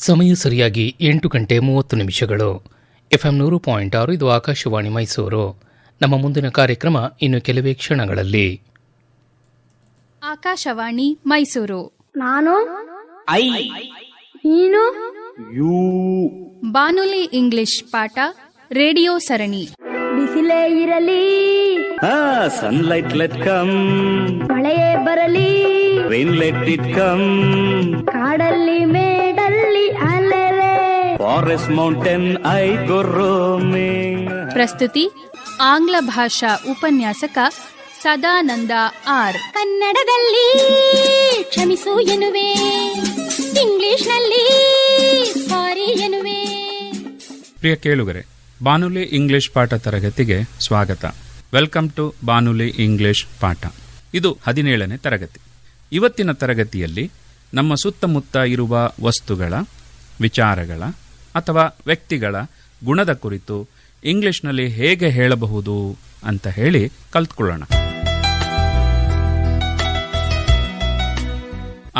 ಸಮಯ ಸರಿಯಾಗಿ ಎಂಟು ಗಂಟೆ ಮೂವತ್ತು ನಿಮಿಷಗಳು. ಎಫ್ಎಂ ನೂರು ಪಾಯಿಂಟ್ ಆರು ಇದು ಆಕಾಶವಾಣಿ ಮೈಸೂರು. ನಮ್ಮ ಮುಂದಿನ ಕಾರ್ಯಕ್ರಮ ಇನ್ನು ಕೆಲವೇ ಕ್ಷಣಗಳಲ್ಲಿ. ಆಕಾಶವಾಣಿ ಮೈಸೂರು. ನಾನು ಐ. ನೀನು ಯು. ಬಾನುಲಿ ಇಂಗ್ಲಿಷ್ ಪಾಠ ರೇಡಿಯೋ ಸರಣಿ. ಬಿಸಿಲೇ ಇರಲಿ. ಸನ್ಲೈಟ್ ಲೆಟ್ ಕಮ್ ಮಳೆಯೇ ಬರಲಿ. Rain let it come forest mountain I ಪ್ರಸ್ತುತಿ ಆಂಗ್ಲ ಭಾಷಾ ಉಪನ್ಯಾಸಕ ಸದಾನಂದ ಆರ್. ಕನ್ನಡದಲ್ಲಿ ಕ್ಷಮಿಸು ಎನ್ನುವೆ ಇಂಗ್ಲಿಷ್ನಲ್ಲಿ ಸಾರಿ ಎನ್ನುವೆ. ಪ್ರಿಯ ಕೇಳುಗರೆ ಬಾನುಲಿ ಇಂಗ್ಲಿಷ್ ಪಾಠ ತರಗತಿಗೆ ಸ್ವಾಗತ. ವೆಲ್ಕಮ್ ಟು ಬಾನುಲಿ ಇಂಗ್ಲಿಷ್ ಪಾಠ. ಇದು ಹದಿನೇಳನೇ ತರಗತಿ. ಇವತ್ತಿನ ತರಗತಿಯಲ್ಲಿ ನಮ್ಮ ಸುತ್ತಮುತ್ತ ಇರುವ ವಸ್ತುಗಳ ವಿಚಾರಗಳ ಅಥವಾ ವ್ಯಕ್ತಿಗಳ ಗುಣದ ಕುರಿತು ಇಂಗ್ಲಿಷ್ನಲ್ಲಿ ಹೇಗೆ ಹೇಳಬಹುದು ಅಂತ ಹೇಳಿ ಕಲ್ತ್ಕೊಳ್ಳೋಣ.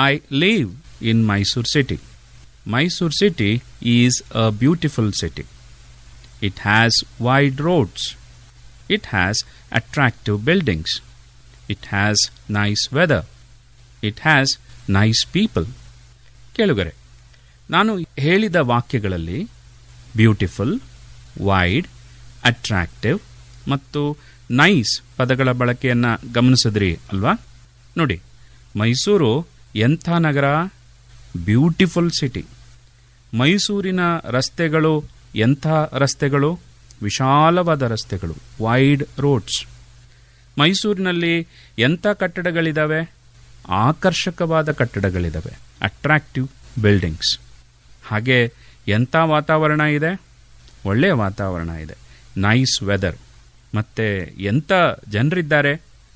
I live in Mysuru city Mysuru city is a beautiful city it has wide roads it has attractive buildings it has nice weather it has nice people ಕೇಳುಗರೆ ನಾನು ಹೇಳಿದ ವಾಕ್ಯಗಳಲ್ಲಿ ಬ್ಯೂಟಿಫುಲ್, ವೈಡ್, ಅಟ್ರಾಕ್ಟಿವ್ ಮತ್ತು ನೈಸ್ ಪದಗಳ ಬಳಕೆಯನ್ನು ಗಮನಿಸಿದ್ರಿ ಅಲ್ವಾ? ನೋಡಿ, ಮೈಸೂರು ಎಂಥ ನಗರ? Beautiful city. ಮೈಸೂರಿನ ರಸ್ತೆಗಳು ಎಂಥ ರಸ್ತೆಗಳು? ವಿಶಾಲವಾದ ರಸ್ತೆಗಳು, ವೈಡ್ ರೋಡ್ಸ್. ಮೈಸೂರಿನಲ್ಲಿ ಎಂಥ ಕಟ್ಟಡಗಳಿದ್ದಾವೆ ಆಕರ್ಷಕವಾದ ಕಟ್ಟಡಗಳಿದ್ದಾವೆ ಅಟ್ರಾಕ್ಟಿವ್ ಬಿಲ್ಡಿಂಗ್ಸ್. ಹಾಗೆ ಎಂಥ ವಾತಾವರಣ ಇದೆ? ಒಳ್ಳೆಯ ವಾತಾವರಣ ಇದೆ. ನೈಸ್ ವೆದರ್ ಮತ್ತು ಎಂಥ ಜನರಿದ್ದಾರೆ?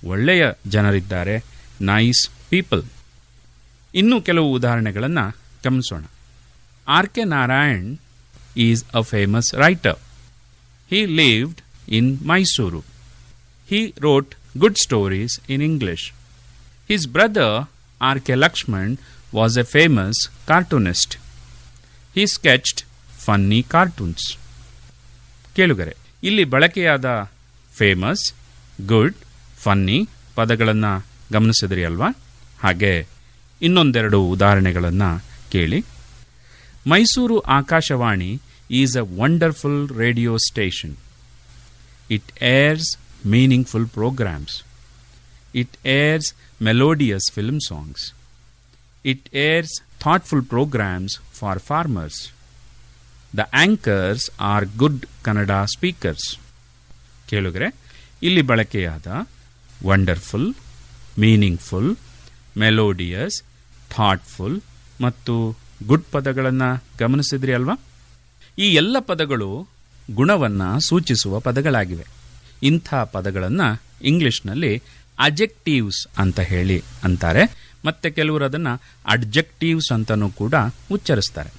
ಒಳ್ಳೆಯ ಜನರಿದ್ದಾರೆ. ನೈಸ್ ಪೀಪಲ್ ಇನ್ನೂ ಕೆಲವು ಉದಾಹರಣೆಗಳನ್ನು ಗಮನಿಸೋಣ. R K Narayan is a famous writer he lived in Mysuru he wrote good stories in English his brother R K Laxman was a famous cartoonist he sketched funny cartoons ಕೇಳುಗರೆ, ಇಲ್ಲಿ ಬಳಕೆಯಾದ famous good funny ಪದಗಳನ್ನು ಗಮನಿಸಿದ್ರಿ ಅಲ್ವಾ? ಹಾಗೆ ಇನ್ನೊಂದೆರಡು ಉದಾಹರಣೆಗಳನ್ನು ಕೇಳಿ. Mysuru Akashvani is a wonderful radio station it airs meaningful programmes it airs melodious film songs it airs thoughtful programmes for farmers the anchors are good Kannada speakers ಕೇಳಿದ್ರೆ ಇಲ್ಲಿ ಬಳಕೆಯಾದ ವಂಡರ್ಫುಲ್ ಮೀನಿಂಗ್ಫುಲ್ ಮೆಲೋಡಿಯಸ್ ಥಾಟ್ಫುಲ್ ಮತ್ತು good ಪದಗಳನ್ನು ಗಮನಿಸಿದ್ರಿ ಅಲ್ವಾ? ಈ ಎಲ್ಲ ಪದಗಳು ಗುಣವನ್ನು ಸೂಚಿಸುವ ಪದಗಳಾಗಿವೆ. ಇಂಥ ಪದಗಳನ್ನು ಇಂಗ್ಲಿಷ್ನಲ್ಲಿ ಅಜೆಕ್ಟಿವ್ಸ್ ಅಂತ ಹೇಳಿ ಅಂತಾರೆ. ಮತ್ತೆ ಕೆಲವರು ಅದನ್ನು ಅಡ್ಜೆಕ್ಟಿವ್ಸ್ ಅಂತಲೂ ಕೂಡ ಉಚ್ಚರಿಸ್ತಾರೆ.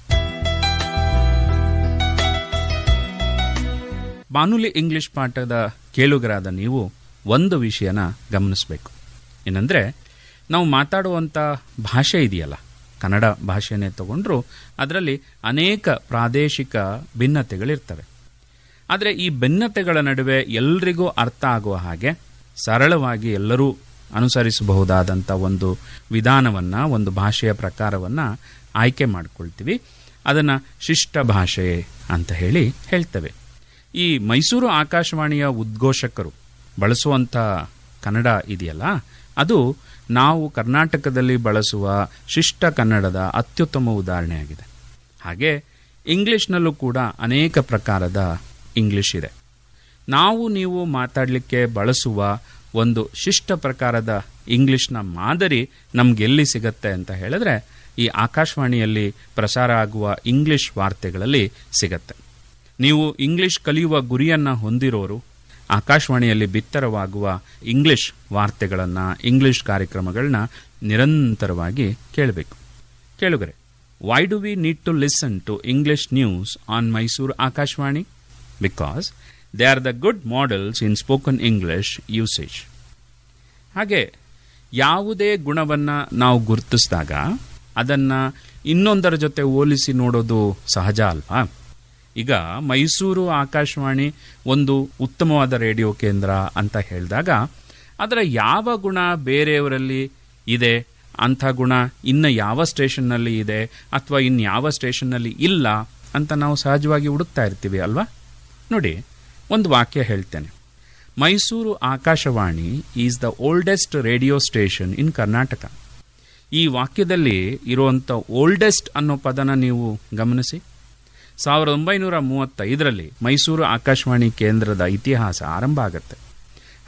ಬಾನುಲಿ ಇಂಗ್ಲಿಷ್ ಪಾಠದ ಕೇಳುಗರಾದ ನೀವು ಒಂದು ವಿಷಯನ ಗಮನಿಸಬೇಕು. ಏನಂದರೆ, ನಾವು ಮಾತಾಡುವಂಥ ಭಾಷೆ ಇದೆಯಲ್ಲ, ಕನ್ನಡ ಭಾಷೆನೇ ತಗೊಂಡ್ರು ಅದರಲ್ಲಿ ಅನೇಕ ಪ್ರಾದೇಶಿಕ ಭಿನ್ನತೆಗಳಿರ್ತವೆ. ಆದರೆ ಈ ಭಿನ್ನತೆಗಳ ನಡುವೆ ಎಲ್ರಿಗೂ ಅರ್ಥ ಆಗುವ ಹಾಗೆ ಸರಳವಾಗಿ ಎಲ್ಲರೂ ಅನುಸರಿಸಬಹುದಾದಂಥ ಒಂದು ವಿಧಾನವನ್ನು, ಒಂದು ಭಾಷೆಯ ಪ್ರಕಾರವನ್ನು ಆಯ್ಕೆ ಮಾಡಿಕೊಳ್ತೀವಿ. ಅದನ್ನು ಶಿಷ್ಟ ಭಾಷೆ ಅಂತ ಹೇಳಿ ಹೇಳ್ತೇವೆ. ಈ ಮೈಸೂರು ಆಕಾಶವಾಣಿಯ ಉದ್ಘೋಷಕರು ಬಳಸುವಂಥ ಕನ್ನಡ ಇದೆಯಲ್ಲ, ಅದು ನಾವು ಕರ್ನಾಟಕದಲ್ಲಿ ಬಳಸುವ ಶಿಷ್ಟ ಕನ್ನಡದ ಅತ್ಯುತ್ತಮ ಉದಾಹರಣೆಯಾಗಿದೆ. ಹಾಗೆ ಇಂಗ್ಲಿಷ್ನಲ್ಲೂ ಕೂಡ ಅನೇಕ ಪ್ರಕಾರದ ಇಂಗ್ಲಿಷ್ ಇದೆ. ನಾವು ನೀವು ಮಾತಾಡಲಿಕ್ಕೆ ಬಳಸುವ ಒಂದು ಶಿಷ್ಟ ಪ್ರಕಾರದ ಇಂಗ್ಲಿಷ್ನ ಮಾದರಿ ನಮಗೆಲ್ಲಿ ಸಿಗತ್ತೆ ಅಂತ ಹೇಳಿದ್ರೆ ಈ ಆಕಾಶವಾಣಿಯಲ್ಲಿ ಪ್ರಸಾರ ಆಗುವ ಇಂಗ್ಲಿಷ್ ವಾರ್ತೆಗಳಲ್ಲಿ ಸಿಗತ್ತೆ. ನೀವು ಇಂಗ್ಲಿಷ್ ಕಲಿಯುವ ಗುರಿಯನ್ನು ಹೊಂದಿರೋರು, ಆಕಾಶವಾಣಿಯಲ್ಲಿ ಬಿತ್ತರವಾಗುವ ಇಂಗ್ಲಿಷ್ ವಾರ್ತೆಗಳನ್ನು, ಇಂಗ್ಲಿಷ್ ಕಾರ್ಯಕ್ರಮಗಳನ್ನ ನಿರಂತರವಾಗಿ ಕೇಳಬೇಕು. ಕೇಳುಗರೆ why do we need to listen to English news on Mysuru Akashvani because they are the good models in spoken English usage ಹಾಗೆ ಯಾವುದೇ ಗುಣವನ್ನು ನಾವು ಗುರುತಿಸಿದಾಗ ಅದನ್ನು ಇನ್ನೊಂದರ ಜೊತೆ ಹೋಲಿಸಿ ನೋಡೋದು ಸಹಜ ಅಲ್ವಾ? ಈಗ ಮೈಸೂರು ಆಕಾಶವಾಣಿ ಒಂದು ಉತ್ತಮವಾದ ರೇಡಿಯೋ ಕೇಂದ್ರ ಅಂತ ಹೇಳಿದಾಗ ಅದರ ಯಾವ ಗುಣ ಬೇರೆಯವರಲ್ಲಿ ಇದೆ? ಅಂಥ ಗುಣ ಇನ್ನ ಯಾವ ಸ್ಟೇಷನ್ನಲ್ಲಿ ಇದೆ ಅಥವಾ ಇನ್ನು ಯಾವ ಸ್ಟೇಷನ್ನಲ್ಲಿ ಇಲ್ಲ ಅಂತ ನಾವು ಸಹಜವಾಗಿ ಹುಡುಕ್ತಾ ಇರ್ತೀವಿ ಅಲ್ವಾ? ನೋಡಿ ಒಂದು ವಾಕ್ಯ ಹೇಳ್ತೇನೆ. Mysuru Akashvani is the oldest radio station in Karnataka. ಈ ವಾಕ್ಯದಲ್ಲಿ ಇರುವಂಥ ಓಲ್ಡೆಸ್ಟ್ ಅನ್ನೋ ಪದನ ನೀವು ಗಮನಿಸಿ. ಸಾವಿರದ ಒಂಬೈನೂರ ಮೂವತ್ತೈದರಲ್ಲಿ ಮೈಸೂರು ಆಕಾಶವಾಣಿ ಕೇಂದ್ರದ ಇತಿಹಾಸ ಆರಂಭ ಆಗುತ್ತೆ.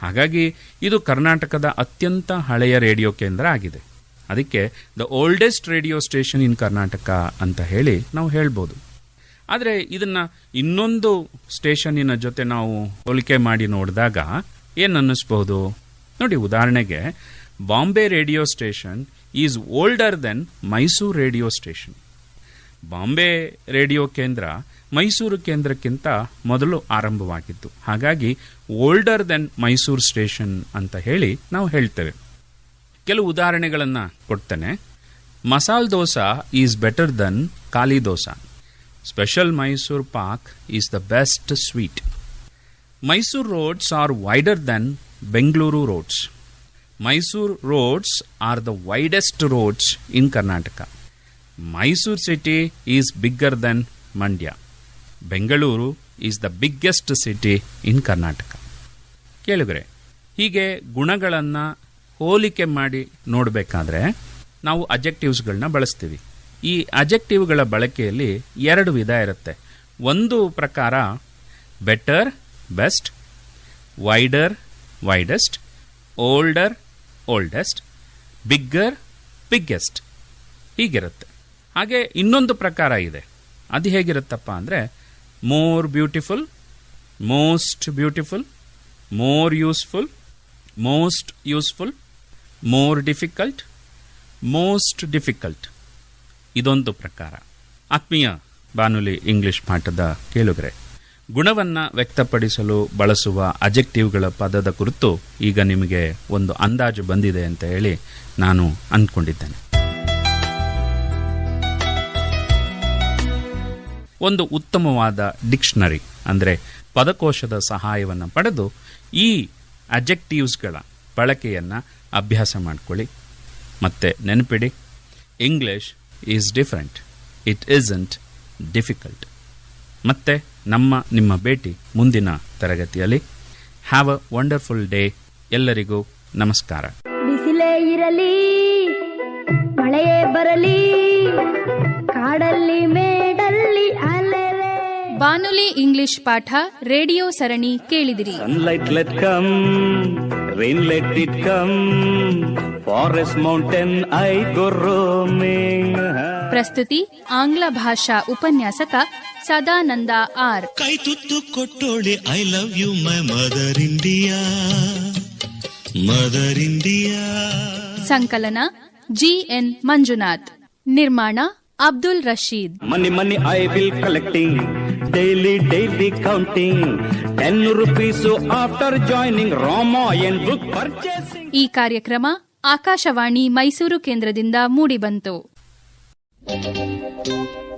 ಹಾಗಾಗಿ ಇದು ಕರ್ನಾಟಕದ ಅತ್ಯಂತ ಹಳೆಯ ರೇಡಿಯೋ ಕೇಂದ್ರ ಆಗಿದೆ. ಅದಕ್ಕೆ the oldest radio station in Karnataka ಅಂತ ಹೇಳಿ ನಾವು ಹೇಳ್ಬೋದು. ಆದರೆ ಇದನ್ನ ಇನ್ನೊಂದು ಸ್ಟೇಷನ್ನಿನ ಜೊತೆ ನಾವು ಹೋಲಿಕೆ ಮಾಡಿ ನೋಡಿದಾಗ ಏನು ಅನ್ನಿಸ್ಬಹುದು ನೋಡಿ, ಉದಾಹರಣೆಗೆ, Bombay radio station is older than Mysuru radio station. Bombay radio ಕೇಂದ್ರ ಮೈಸೂರು ಕೇಂದ್ರಕ್ಕಿಂತ ಮೊದಲು ಆರಂಭವಾಗಿತ್ತು. ಹಾಗಾಗಿ, ಓಲ್ಡರ್ ದೆನ್ ಮೈಸೂರು ಸ್ಟೇಷನ್ ಅಂತ ಹೇಳಿ ನಾವು ಹೇಳ್ತೇವೆ. ಕೆಲವು ಉದಾಹರಣೆಗಳನ್ನು ಕೊಡ್ತೇನೆ. Masala dosa is better than khali dosa. Special Mysore pak is the best sweet Mysuru roads are wider than Bengaluru roads Mysuru roads are the widest roads in Karnataka Mysuru city is bigger than Mandya Bengaluru is the biggest city in Karnataka ಕೇಳಿದ್ರೆ ಹೀಗೆ ಗುಣಗಳನ್ನು ಹೋಲಿಕೆ ಮಾಡಿ ನೋಡಬೇಕಾದ್ರೆ ನಾವು ಅಜೆಕ್ಟಿವ್ಸ್ಗಳನ್ನ ಬಳಸ್ತೀವಿ. ಈ ಅಜೆಕ್ಟಿವ್ಗಳ ಬಳಕೆಯಲ್ಲಿ ಎರಡು ವಿಧ ಇರುತ್ತೆ. ಒಂದು ಪ್ರಕಾರ better best wider widest older oldest bigger biggest ಹೀಗಿರುತ್ತೆ. ಹಾಗೆ ಇನ್ನೊಂದು ಪ್ರಕಾರ ಇದೆ. ಅದು ಹೇಗಿರುತ್ತಪ್ಪ ಅಂದರೆ more beautiful most beautiful more useful most useful more difficult most difficult ಇದೊಂದು ಪ್ರಕಾರ. ಆತ್ಮೀಯ ಬಾನುಲಿ ಇಂಗ್ಲಿಷ್ ಪಾಠದ ಕೇಳುಗರೆ, ಗುಣವನ್ನು ವ್ಯಕ್ತಪಡಿಸಲು ಬಳಸುವ ಅಜೆಕ್ಟಿವ್ಗಳ ಪದದ ಕುರಿತು ಈಗ ನಿಮಗೆ ಒಂದು ಅಂದಾಜು ಬಂದಿದೆ ಅಂತ ಹೇಳಿ ನಾನು ಅಂದ್ಕೊಂಡಿದ್ದೇನೆ. ಒಂದು ಉತ್ತಮವಾದ ಡಿಕ್ಷನರಿ, ಅಂದರೆ ಪದಕೋಶದ ಸಹಾಯವನ್ನು ಪಡೆದು ಈ ಅಜೆಕ್ಟಿವ್ಸ್ಗಳ ಬಳಕೆಯನ್ನು ಅಭ್ಯಾಸ ಮಾಡಿಕೊಳ್ಳಿ. ಮತ್ತೆ ನೆನಪಿಡಿ, English is different it isn't difficult ಮತ್ತೆ ನಮ್ಮ ನಿಮ್ಮ ಭೇಟಿ ಮುಂದಿನ ತರಗತಿಯಲ್ಲಿ. ಹ್ಯಾವ್ ಅ ವಂಡರ್ಫುಲ್ ಡೇ ಎಲ್ಲರಿಗೂ ನಮಸ್ಕಾರ. ಬಿಸಿಲೇ ಇರಲಿ ಮಳೆಯೇ ಬರಲಿ ಕಾಡಲ್ಲಿ ಮೇಡಲ್ಲಿ ಬಾನುಲಿ ಇಂಗ್ಲಿಷ್ ಪಾಠ ರೇಡಿಯೋ ಸರಣಿ ಕೇಳಿದಿರಿ. Sunlight let come rain let it come forest mountain I go roaming ಪ್ರಸ್ತುತಿ ಆಂಗ್ಲ ಭಾಷಾ ಉಪನ್ಯಾಸಕ ಸದಾನಂದ ಆರ್. ಕೈ ತುತ್ತು ಕೊಟ್ಟೋಳಿ I love you my mother India mother India ಸಂಕಲನ ಜಿ ಎನ್ ಮಂಜುನಾಥ್. ನಿರ್ಮಾಣ Abdul Rashid. Money money I will collecting daily daily counting ten rupees after joining Ramayan book purchasing ಈ ಕಾರ್ಯಕ್ರಮ ಆಕಾಶವಾಣಿ ಮೈಸೂರು ಕೇಂದ್ರದಿಂದ ಮೂಡಿಬಂತು. Thank you.